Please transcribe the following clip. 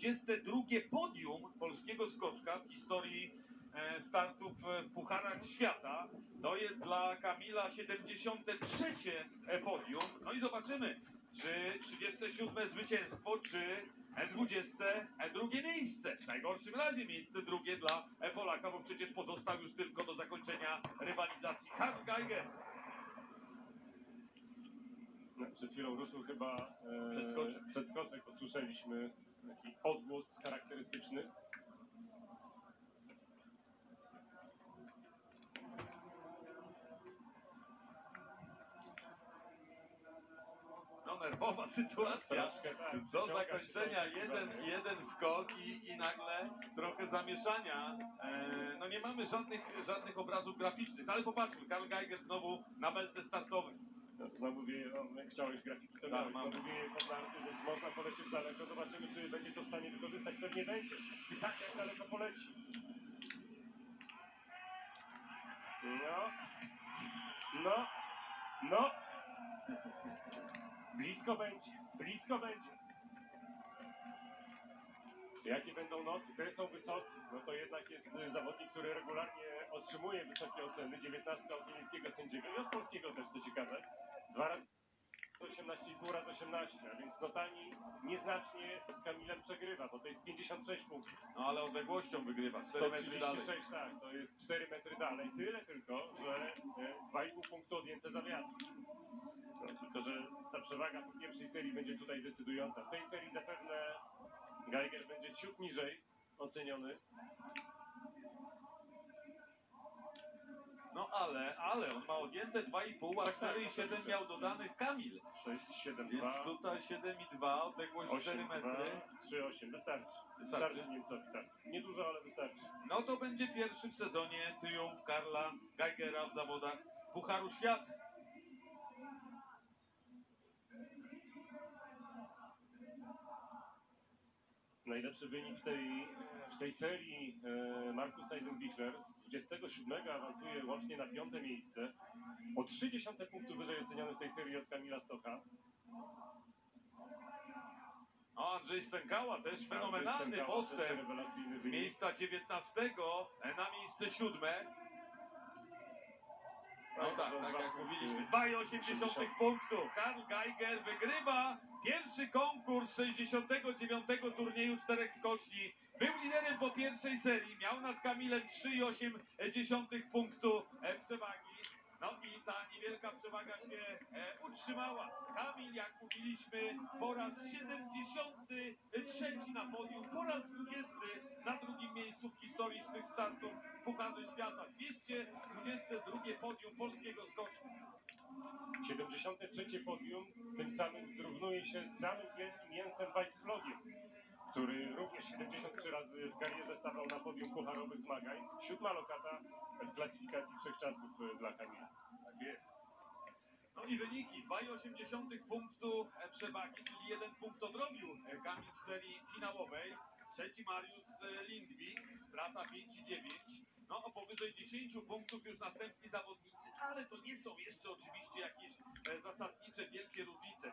22 podium polskiego skoczka w historii e, startów e, w Pucharach Świata. To jest dla Kamila 73 podium. No i zobaczymy, czy 37 zwycięstwo, czy 22 miejsce. W najgorszym razie miejsce drugie dla Polaka, bo przecież pozostał już tylko do zakończenia rywalizacji Karl Geiger. No, Przed chwilą ruszył chyba e, Przedskoczek. przedskoczek, usłyszeliśmy taki odgłos charakterystyczny. No nerwowa sytuacja. Troszkę tak. Do zakończenia jeden, jeden skok i, i nagle trochę zamieszania. E, no nie mamy żadnych, żadnych obrazów graficznych, ale popatrzmy, Karl Geiger znowu na belce startowej. No, Znowu wieje, no, jak chciałeś grafiki, to Tak, mam. Podlarty, więc można polecieć daleko. Zobaczymy, czy będzie to w stanie wykorzystać. Pewnie będzie. I tak jak daleko poleci. No. No. No. Blisko będzie. Blisko będzie. Jakie będą noty? Te są wysokie. No to jednak jest y, zawodnik, który regularnie otrzymuje wysokie oceny. 19 od niemieckiego sędziego i od polskiego też, co ciekawe. Dwa razy 18,5 razy 18, a więc notami nieznacznie z Kamilem przegrywa, bo to jest 56 punktów. No ale odległością wygrywa, 4 metry dalej. 136, tak, to jest 4 metry dalej. Tyle tylko, że e, 2,5 punktu odjęte za wiatr. No, tylko, że ta przewaga po pierwszej serii będzie tutaj decydująca. W tej serii zapewne Geiger będzie ciut niżej oceniony. No ale, ale on ma odjęte 2,5, a Tak, tak, 4,7 to miał dodanych Kamil. 6, 7, Więc 2, tutaj 7,2, odległość 4 8, 2, metry. 3, 8. Wystarczy. Wystarczy. Wystarczy Niemcowi, tak. Niedużo, ale wystarczy. No to będzie pierwszy w sezonie triumf Karla Geigera w zawodach Pucharu Świata. Najlepszy wynik w tej, w tej serii e, Markus Eisenbichler z 27 awansuje łącznie na piąte miejsce. O 30 punktu wyżej oceniony w tej serii od Kamila Stocha. No Andrzej Stękała też fenomenalny Stękała, też postęp. rewelacyjny Z miejsca 19 na miejsce 7. No tak, tak jak mówiliśmy. 2,8 punktów. Karl Geiger wygrywa pierwszy konkurs 69 turnieju czterech skoczni. Był liderem po pierwszej serii. Miał nad Kamilem 3,8 punktu e, przewagi. No i ta niewielka przewaga się e, utrzymała. Kamil, jak mówiliśmy, po raz 73 na podium, po raz 20 na drugim miejscu w historii swych startów w Pucharze Świata. 222 podium polskiego skoczka. 73 podium, tym samym zrównuje się z samym wielkim Jensem Weissflogiem, który również 73 razy w karierze stawał na podium pucharowych zmagań. Siódma lokata w klasyfikacji wszechczasów e, dla Kamila. Tak jest. No i wyniki. 2,8 punktu e, przewagi, czyli jeden punkt odrobił e, Kamil w serii finałowej. Trzeci Mariusz e, Lindwik, strata 5,9. No o powyżej 10 punktów już następni zawodnicy, ale to nie są jeszcze oczywiście jakieś zasadnicze wielkie różnice.